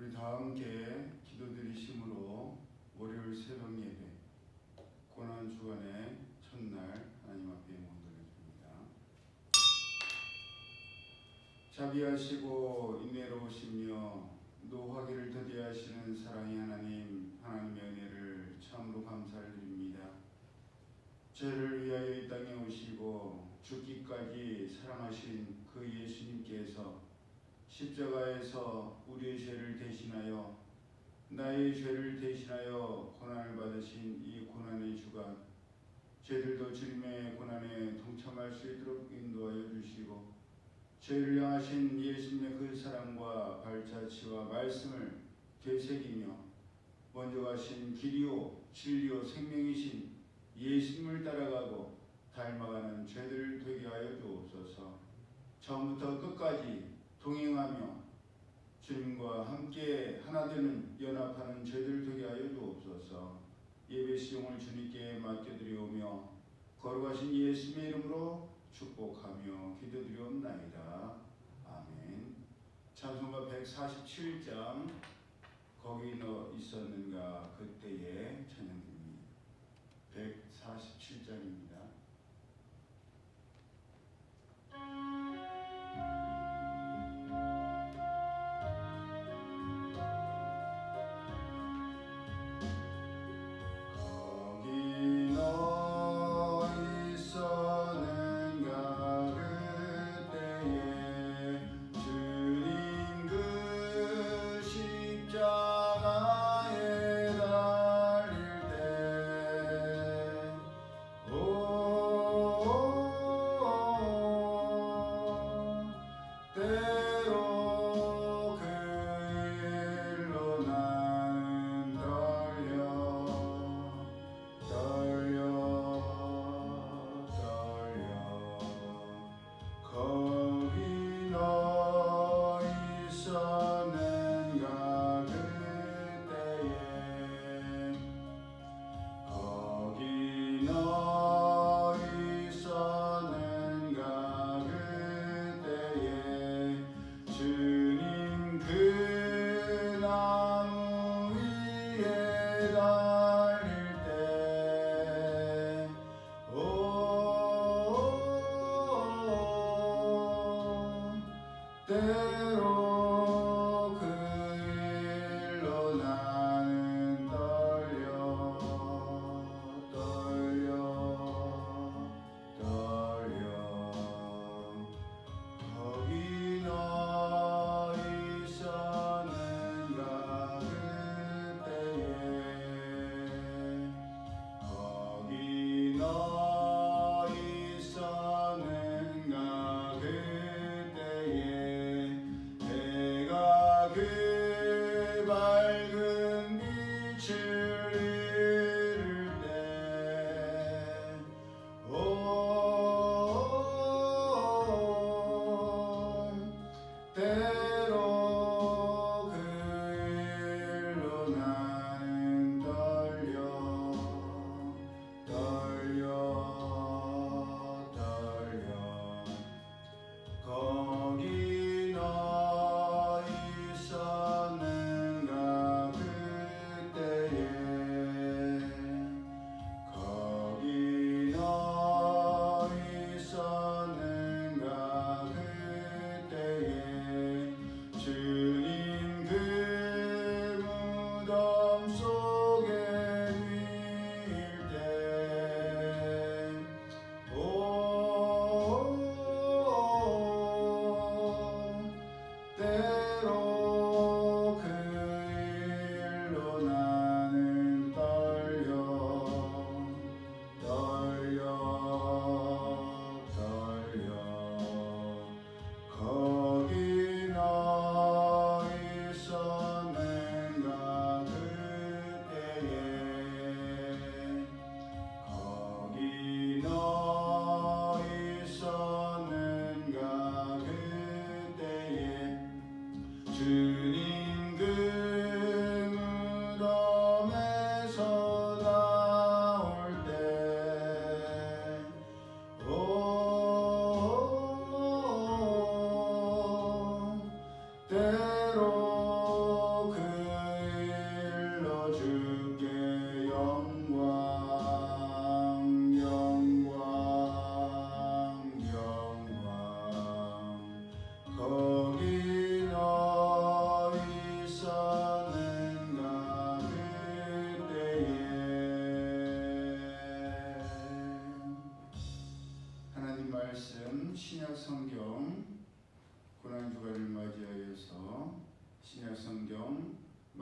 우리 다 함께 기도드리심으로 월요일 새벽 예배 고난 주간의 첫날 하나님 앞에 몸드려줍니다. 자비하시고 인내로우시며 노하기를 더디하시는 사랑의 하나님 하나님의 은혜를 참으로 감사를 드립니다. 죄를 위하여 이 땅에 오시고 죽기까지 사랑하신 그 예수님께서 십자가에서 우리의 죄를 대신하여 나의 죄를 대신하여 고난을 받으신 이 고난의 주간 죄들도 주님의 고난에 동참할 수 있도록 인도하여 주시고 죄를 향하신 예수님의 그 사랑과 발자취와 말씀을 되새기며 먼저 가신 길이요 진리요 생명이신 예수님을 따라가고 닮아가는 죄들 되게 하여 주옵소서. 처음부터 끝까지 동행하며 주님과 함께 하나 되는 연합하는 죄들 되게 하여 주옵소서 예배 시용을 주님께 맡겨드리오며 거룩하신 예수님의 이름으로 축복하며 기도드리옵나이다. 아멘 찬송가 147장 거기 너 있었는가 그때의 찬양입니다. 147장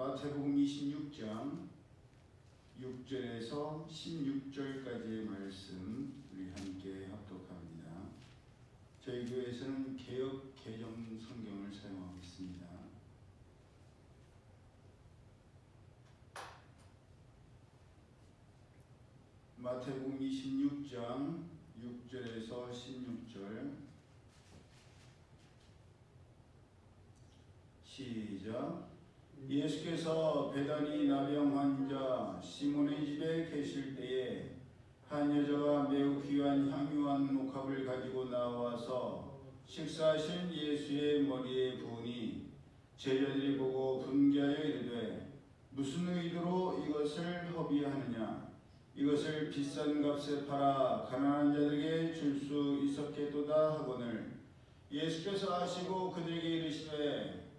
마태복음 26장 6절에서 16절까지의 말씀 우리 함께 합독합니다. 저희 교회에서는 개혁 개정 성경을 사용하고 있습니다. 마태복음 26장 6절에서 16절 시작 예수께서 베다니 나병 환자 시몬의 집에 계실 때에 한 여자가 매우 귀한 향유한 목합을 가지고 나와서 식사하신 예수의 머리에 부으니 제자들이 보고 분개하여 이르되 무슨 의도로 이것을 허비하느냐? 이것을 비싼 값에 팔아 가난한 자들에게 줄 수 있었겠도다 하거늘. 예수께서 아시고 그들에게 이르시되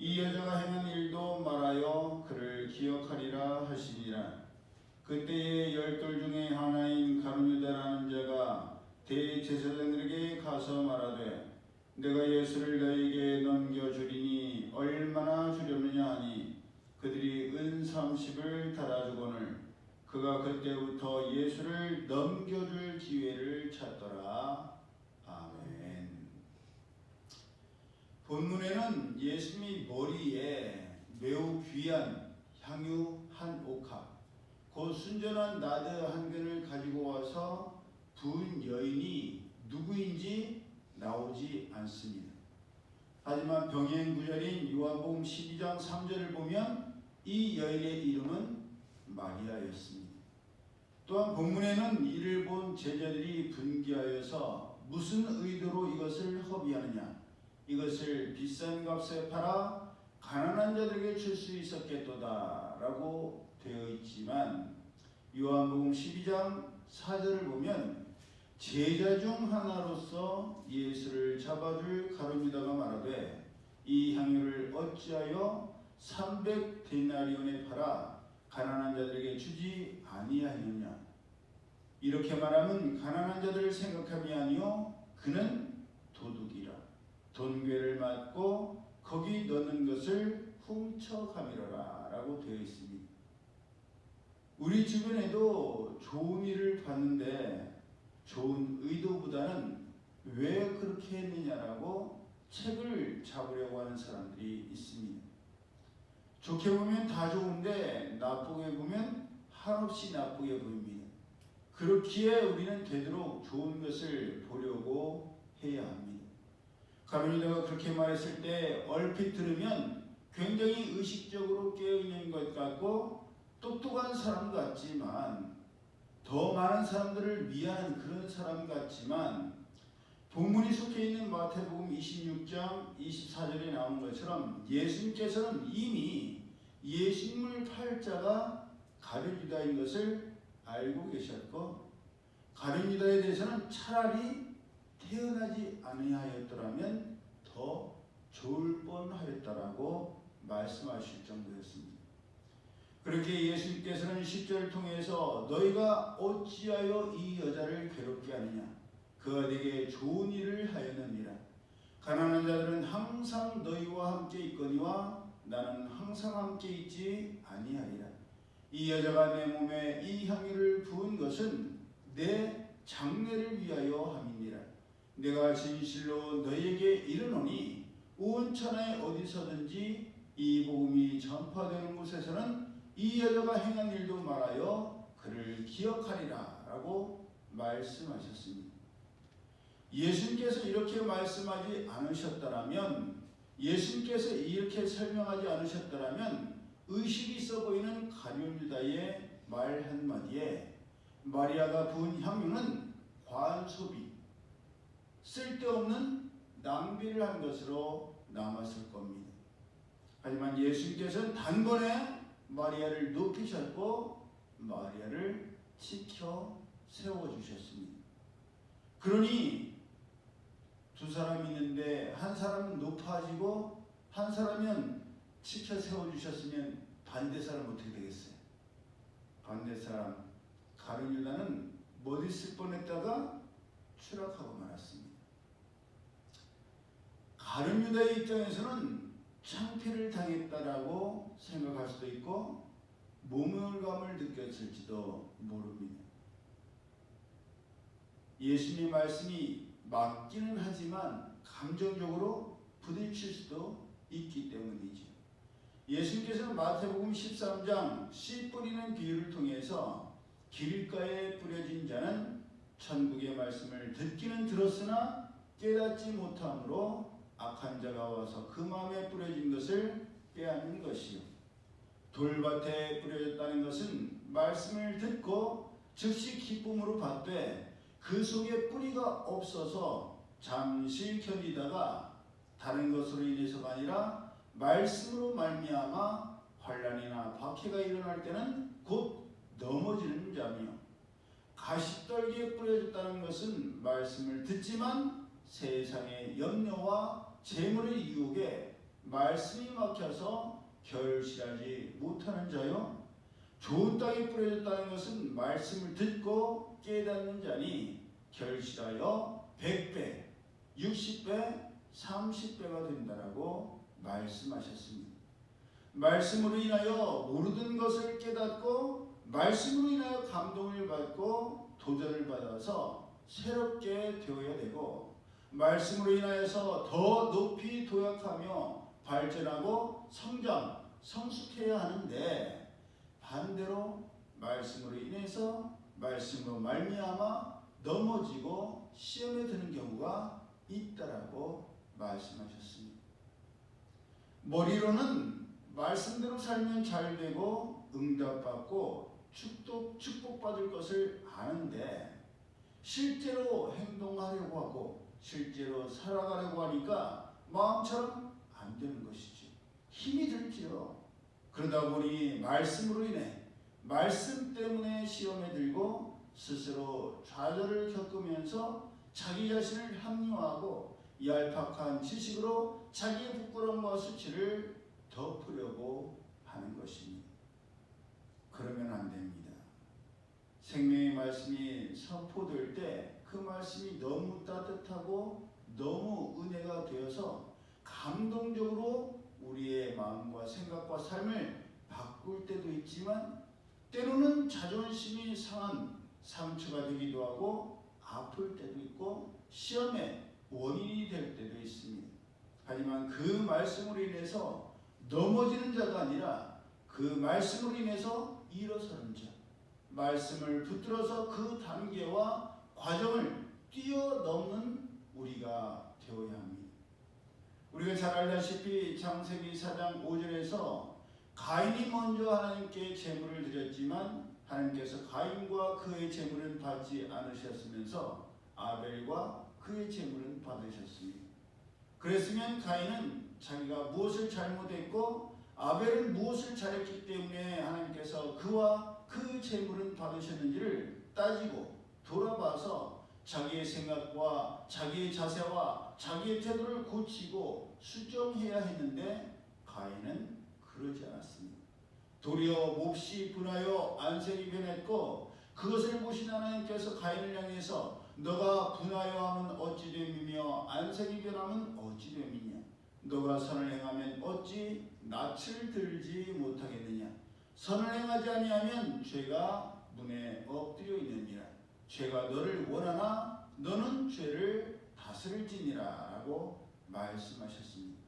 이 여자가 행한 일도 말하여 그를 기억하리라 하시니라. 그때에 열둘 중에 하나인 가룟유다라는 자가 대제사장들에게 가서 말하되 내가 예수를 너에게 넘겨주리니 얼마나 주려느냐 하니 그들이 은 삼십을 달아주거늘 그가 그때부터 예수를 넘겨줄 기회를 찾더라. 아멘. 본문에는 예수님이 머리에 매우 귀한 향유 한 옥합, 그 순전한 나드 한 근을 가지고 와서 부은 여인이 누구인지 나오지 않습니다. 하지만 병행 구절인 요한복음 12장 3절을 보면 이 여인의 이름은 마리아였습니다. 또한 본문에는 이를 본 제자들이 분개하여서 무슨 의도로 이것을 허비하느냐 이것을 비싼 값에 팔아 가난한 자들에게 줄 수 있었겠도다라고 되어 있지만 요한복음 12장 4절을 보면 제자 중 하나로서 예수를 잡아줄 가룟유다가 말하되 이 향유를 어찌하여 300 데나리온에 팔아 가난한 자들에게 주지 아니하느냐? 이렇게 말하면 가난한 자들을 생각함이 아니요 그는 도둑이라 돈괴를 맞고 거기 넣는 것을 훔쳐가미러라 라고 되어 있습니다. 우리 주변에도 좋은 일을 봤는데 좋은 의도보다는 왜 그렇게 했느냐라고 책을 잡으려고 하는 사람들이 있습니다. 좋게 보면 다 좋은데 나쁘게 보면 한없이 나쁘게 보입니다. 그렇기에 우리는 되도록 좋은 것을 보려고 해야 합니다. 가룟유다가 그렇게 말했을 때 얼핏 들으면 굉장히 의식적으로 깨어있는 것 같고 똑똑한 사람 같지만 더 많은 사람들을 위한 그런 사람 같지만 본문이 속해 있는 마태복음 26장 24절에 나온 것처럼 예수님께서는 이미 예식물 팔자가 가룟유다인 것을 알고 계셨고 가룟유다에 대해서는 차라리 태어나지 아니하였더라면 더 좋을 뻔하였다라고 말씀하실 정도였습니다. 그렇게 예수님께서는 10절을 통해서 너희가 어찌하여 이 여자를 괴롭게 하느냐? 그가 내게 좋은 일을 하였느니라. 가난한 자들은 항상 너희와 함께 있거니와 나는 항상 함께 있지 아니하리라. 이 여자가 내 몸에 이 향유를 부은 것은 내 장례를 위하여 함이니라 내가 진실로 너희에게 이르노니 온 천하에 어디서든지 이 복음이 전파되는 곳에서는 이 여자가 행한 일도 말하여 그를 기억하리라 라고 말씀하셨습니다. 예수님께서 이렇게 말씀하지 않으셨더라면 예수님께서 이렇게 설명하지 않으셨더라면 의식이 있어 보이는 가룟유다의 말 한마디에 마리아가 부은 향유는 과소비 쓸데없는 낭비를 한 것으로 남았을 겁니다. 하지만 예수님께서는 단번에 마리아를 높이셨고 마리아를 지켜 세워 주셨습니다. 그러니 두 사람이 있는데 한 사람은 높아지고 한 사람은 지켜 세워 주셨으면 반대 사람 어떻게 되겠어요? 반대 사람 가룟 유다는 못 있을 뻔했다가 추락하고 말았습니다. 가룟 유다의 입장에서는 창피를 당했다라고 생각할 수도 있고 모멸감을 느꼈을지도 모릅니다. 예수님의 말씀이 맞기는 하지만 감정적으로 부딪힐 수도 있기 때문이죠. 예수님께서는 마태복음 13장 씨 뿌리는 비유를 통해서 길가에 뿌려진 자는 천국의 말씀을 듣기는 들었으나 깨닫지 못함으로 악한 자가 와서 그 마음에 뿌려진 것을 빼앗는 것이요. 돌밭에 뿌려졌다는 것은 말씀을 듣고 즉시 기쁨으로 받되 그 속에 뿌리가 없어서 잠시 견디다가 다른 것으로 인해서가 아니라 말씀으로 말미암아 환란이나 박해가 일어날 때는 곧 넘어지는 자며 가시떨기에 뿌려졌다는 것은 말씀을 듣지만 세상의 염려와 재물의 유혹에 말씀이 막혀서 결실하지 못하는 자요 좋은 땅에 뿌려졌다는 것은 말씀을 듣고 깨닫는 자니 결실하여 100배, 60배, 30배가 된다라고 말씀하셨습니다. 말씀으로 인하여 모르던 것을 깨닫고 말씀으로 인하여 감동을 받고 도전을 받아서 새롭게 되어야 되고 말씀으로 인하여서 더 높이 도약하며 발전하고 성장, 성숙해야 하는데 반대로 말씀으로 인해서 말씀으로 말미암아 넘어지고 시험에 드는 경우가 있다라고 말씀하셨습니다. 머리로는 말씀대로 살면 잘 되고 응답받고 축복, 축복받을 것을 아는데 실제로 행동하려고 하고 실제로 살아가려고 하니까 마음처럼 안 되는 것이지. 힘이 들지요. 그러다 보니 말씀으로 인해 말씀 때문에 시험에 들고 스스로 좌절을 겪으면서 자기 자신을 합리화하고 얄팍한 지식으로 자기의 부끄러움과 수치를 덮으려고 하는 것입니다. 그러면 안 됩니다. 생명의 말씀이 선포될 때 그 말씀이 너무 따뜻하고 너무 은혜가 되어서 감동적으로 우리의 마음과 생각과 삶을 바꿀 때도 있지만 때로는 자존심이 상한 상처가 되기도 하고 아플 때도 있고 시험의 원인이 될 때도 있습니다. 하지만 그 말씀으로 인해서 넘어지는 자가 아니라 그 말씀으로 인해서 일어서는 자, 말씀을 붙들어서 그 단계와 과정을 뛰어넘는 우리가 되어야 합니다. 우리가 잘 알다시피 창세기 4장 5절에서 가인이 먼저 하나님께 제물을 드렸지만 하나님께서 가인과 그의 제물은 받지 않으셨으면서 아벨과 그의 제물은 받으셨습니다. 그랬으면 가인은 자기가 무엇을 잘못했고 아벨은 무엇을 잘했기 때문에 하나님께서 그와 그 제물은 받으셨는지를 따지고 돌아봐서 자기의 생각과 자기의 자세와 자기의 태도를 고치고 수정해야 했는데 가인은 그러지 않았습니다. 도리어 몹시 분하여 안색이 변했고 그것을 보신 하나님께서 가인을 향해서 너가 분하여 하면 어찌 됨이며 안색이 변하면 어찌 됨이냐? 너가 선을 행하면 어찌 낯을 들지 못하겠느냐? 선을 행하지 아니하면 죄가 문에 엎드려 있느니라 죄가 너를 원하나 너는 죄를 다스릴지니라라고 말씀하셨습니다.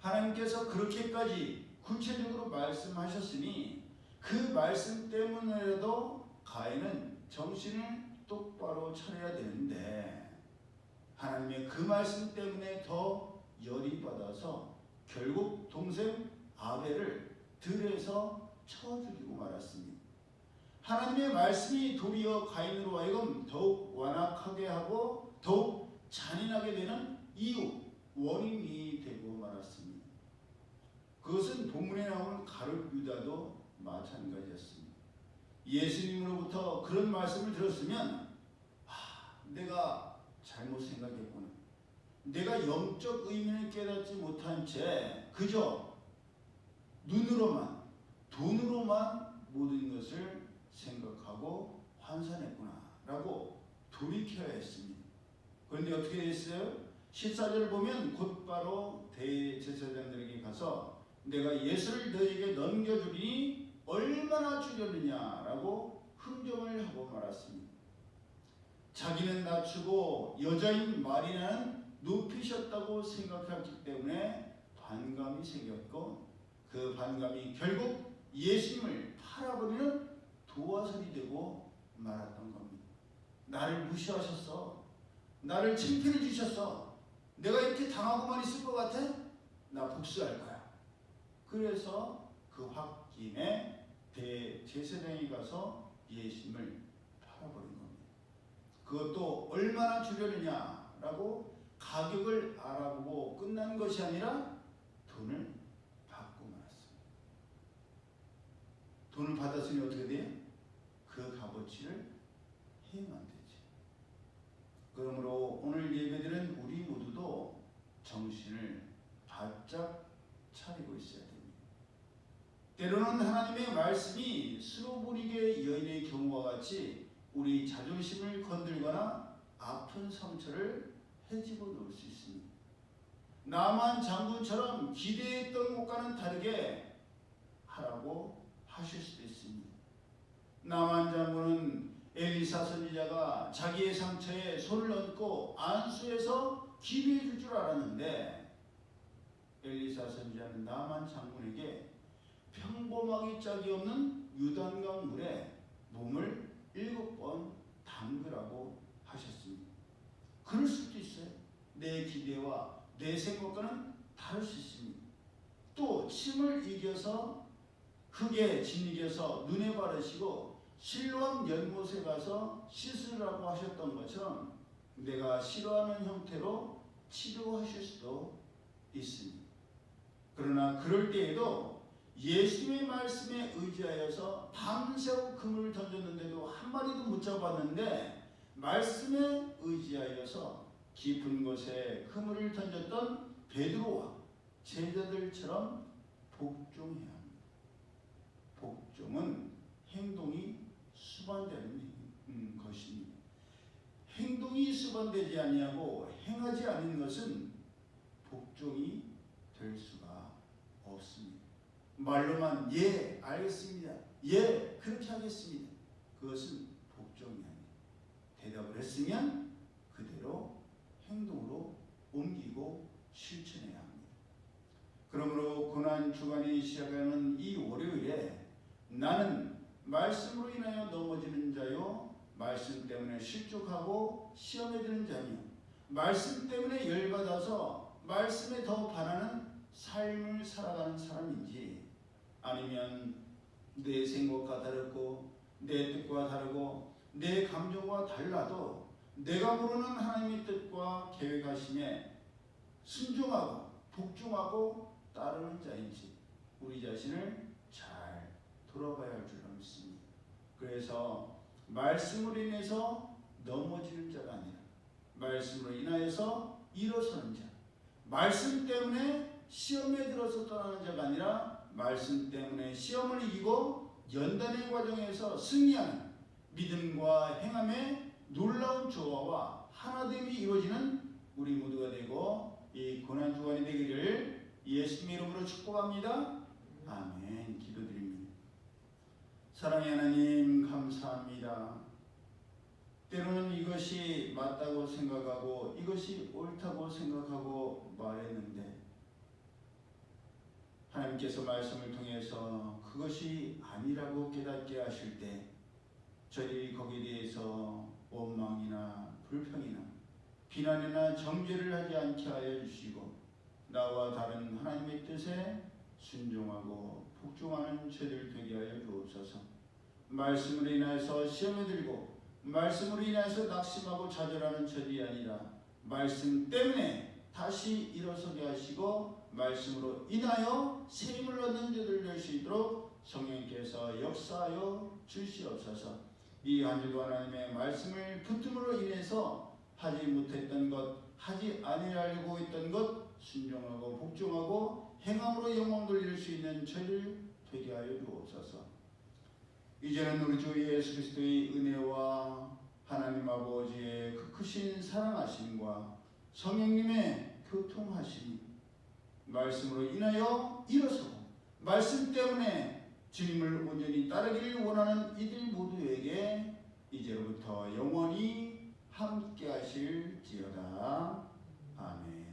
하나님께서 그렇게까지 구체적으로 말씀하셨으니 그 말씀 때문에라도 가인은 정신을 똑바로 차려야 되는데 하나님의 그 말씀 때문에 더 열이 받아서 결국 동생 아벨을 들에서 쳐 죽이고 말았습니다. 하나님의 말씀이 도리어 가인으로 하여금 더욱 완악하게 하고 더욱 잔인하게 되는 이유, 원인이 되고 말았습니다. 그것은 본문에 나오는 가룟 유다도 마찬가지였습니다. 예수님으로부터 그런 말씀을 들었으면 아, 내가 잘못 생각했구나. 내가 영적 의미를 깨닫지 못한 채 그저 눈으로만 돈으로만 모든 것을 생각하고 환산했구나라고 돌이켜야 했습니다. 그런데 어떻게 됐어요? 14절을 보면 곧바로 대제사장들에게 가서 내가 예수를 너에게 넘겨주리니 얼마나 주려느냐라고 흥정을 하고 말았습니다. 자기는 낮추고 여자인 마리나는 높이셨다고 생각했기 때문에 반감이 생겼고 그 반감이 결국 예수님을 팔아버리는 도화선이 되고 말았던 겁니다. 나를 무시하셨어. 나를 창피해 주셨어. 내가 이렇게 당하고만 있을 것 같아? 나 복수할 거야. 그래서 그 홧김에 대제사장이 가서 예수님을 팔아버린 겁니다. 그것도 얼마나 주려느냐라고 가격을 알아보고 끝난 것이 아니라 돈을 받고 말았습니다. 돈을 받았으니 어떻게 돼요? 그 값어치를 해야만 되지. 그러므로 오늘 예배드린 우리 모두도 정신을 바짝 차리고 있어야 됩니다. 때로는 하나님의 말씀이 스로브리게 여인의 경우와 같이 우리 자존심을 건들거나 아픈 상처를 해집어 놓을 수 있습니다. 나만 장군처럼 기대했던 것과는 다르게 하라고 하실 수도 있습니다. 나만 장군은 엘리사 선지자가 자기의 상처에 손을 얹고 안수해서 기도해 줄 줄 알았는데 엘리사 선지자는 나만 장군에게 평범하기 짝이 없는 유단강 물에 몸을 일곱 번 담그라고 하셨습니다. 그럴 수도 있어요. 내 기대와 내 생각과는 다를 수 있습니다. 또 침을 이겨서 흙에 짓이겨서 눈에 바르시고 실로암 연못에 가서 씻으라고 하셨던 것처럼 내가 싫어하는 형태로 치료하실 수도 있습니다. 그러나 그럴 때에도 예수님의 말씀에 의지하여서 밤새워 그물을 던졌는데도 한 마리도 못 잡았는데 말씀에 의지하여서 깊은 곳에 그물을 던졌던 베드로와 제자들처럼 복종해야 합니다. 복종은 행동이 수반되는 음, 것입니다. 행동이 수반되지 아니하고 행하지 않은 것은 복종이 될 수가 없습니다. 말로만 예 알겠습니다. 예 그렇게 하겠습니다. 그것은 복종이 아니에요. 대답을 했으면 그대로 행동으로 옮기고 실천해야 합니다. 그러므로 고난 주간이 시작하는 이 월요일에 나는 말씀으로 인하여 넘어지는 자요 말씀 때문에 실족하고 시험에 드는 자며 말씀 때문에 열받아서 말씀에 더 반하는 삶을 살아가는 사람인지 아니면 내 생각과 다르고 내 뜻과 다르고 내 감정과 달라도 내가 모르는 하나님의 뜻과 계획하심에 순종하고 복종하고 따르는 자인지 우리 자신을 잘 돌아봐야 할 줄 믿습니다. 그래서 말씀으로 인해서 넘어지는 자가 아니라 말씀으로 인하여서 일어서는 자 말씀 때문에 시험에 들어서 떠나는 자가 아니라 말씀 때문에 시험을 이기고 연단의 과정에서 승리하는 믿음과 행함의 놀라운 조화와 하나됨이 이루어지는 우리 모두가 되고 이 고난 주간이 되기를 예수님의 이름으로 축복합니다. 아멘. 사랑의 하나님 감사합니다. 때로는 이것이 맞다고 생각하고 이것이 옳다고 생각하고 말했는데 하나님께서 말씀을 통해서 그것이 아니라고 깨닫게 하실 때 저희 거기에 대해서 원망이나 불평이나 비난이나 정죄를 하지 않게 하여 주시고 나와 다른 하나님의 뜻에 순종하고 복종하는 죄들 되게 하여 주옵소서. 말씀으로 인하여서 시험에 들고 말씀으로 인하여서 낙심하고 좌절하는 죄이 아니라 말씀 때문에 다시 일어서게 하시고 말씀으로 인하여 새 힘을 얻는 자들 될 수 있도록 성령께서 역사하여 주시옵소서. 이 한 주도 하나님의 말씀을 붙음으로 인해서 하지 못했던 것, 하지 아니하려고 했던 것 순종하고 복종하고 행함으로 영광 돌릴 수 있는 저희를 되게 하여 주옵소서. 이제는 우리 주 예수 그리스도의 은혜와 하나님 아버지의 그 크신 사랑하심과 성령님의 교통하심 말씀으로 인하여 일어서고 말씀 때문에 주님을 온전히 따르기를 원하는 이들 모두에게 이제로부터 영원히 함께 하실지어다. 아멘.